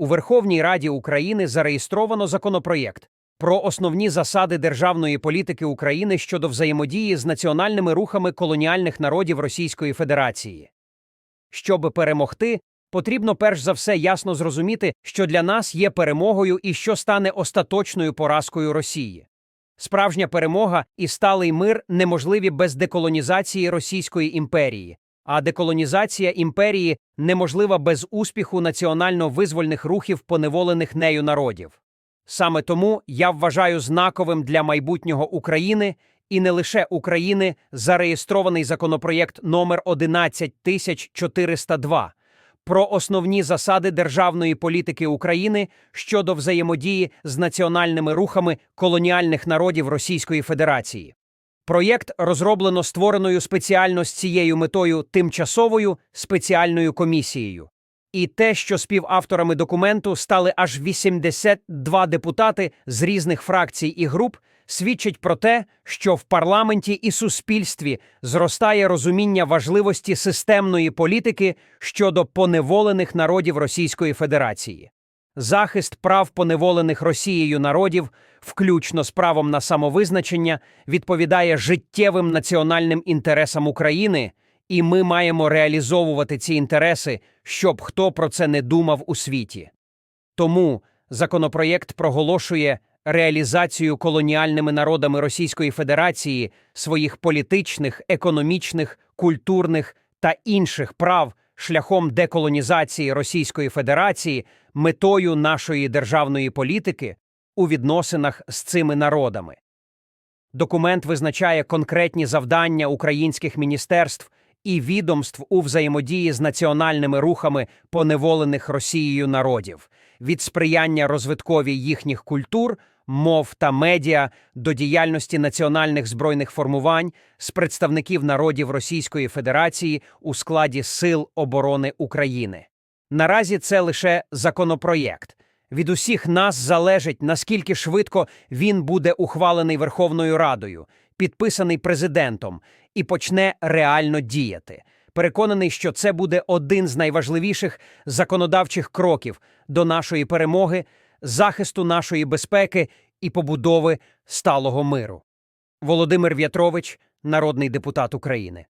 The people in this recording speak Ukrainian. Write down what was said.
у Верховній Раді України зареєстровано законопроєкт про основні засади державної політики України щодо взаємодії з національними рухами колоніальних народів Російської Федерації. Щоб перемогти, потрібно перш за все ясно зрозуміти, що для нас є перемогою і що стане остаточною поразкою Росії. Справжня перемога і сталий мир неможливі без деколонізації Російської імперії, а деколонізація імперії неможлива без успіху національно-визвольних рухів поневолених нею народів. Саме тому я вважаю знаковим для майбутнього України і не лише України зареєстрований законопроєкт номер 11402 про основні засади державної політики України щодо взаємодії з національними рухами колоніальних народів Російської Федерації. Проєкт розроблено створеною спеціально з цією метою тимчасовою спеціальною комісією. І те, що співавторами документу стали аж 82 депутати з різних фракцій і груп, свідчить про те, що в парламенті і суспільстві зростає розуміння важливості системної політики щодо поневолених народів Російської Федерації. Захист прав поневолених Росією народів, включно з правом на самовизначення, відповідає життєвим національним інтересам України, і ми маємо реалізовувати ці інтереси, щоб хто про це не думав у світі. Тому законопроєкт проголошує реалізацію колоніальними народами Російської Федерації своїх політичних, економічних, культурних та інших прав шляхом деколонізації Російської Федерації метою нашої державної політики у відносинах з цими народами. Документ визначає конкретні завдання українських міністерств і відомств у взаємодії з національними рухами поневолених Росією народів, від сприяння розвиткові їхніх культур, мов та медіа до діяльності національних збройних формувань з представників народів Російської Федерації у складі Сил оборони України. Наразі це лише законопроєкт. Від усіх нас залежить, наскільки швидко він буде ухвалений Верховною Радою, підписаний президентом і почне реально діяти. Переконаний, що це буде один з найважливіших законодавчих кроків до нашої перемоги, захисту нашої безпеки і побудови сталого миру. Володимир В'ятрович, народний депутат України.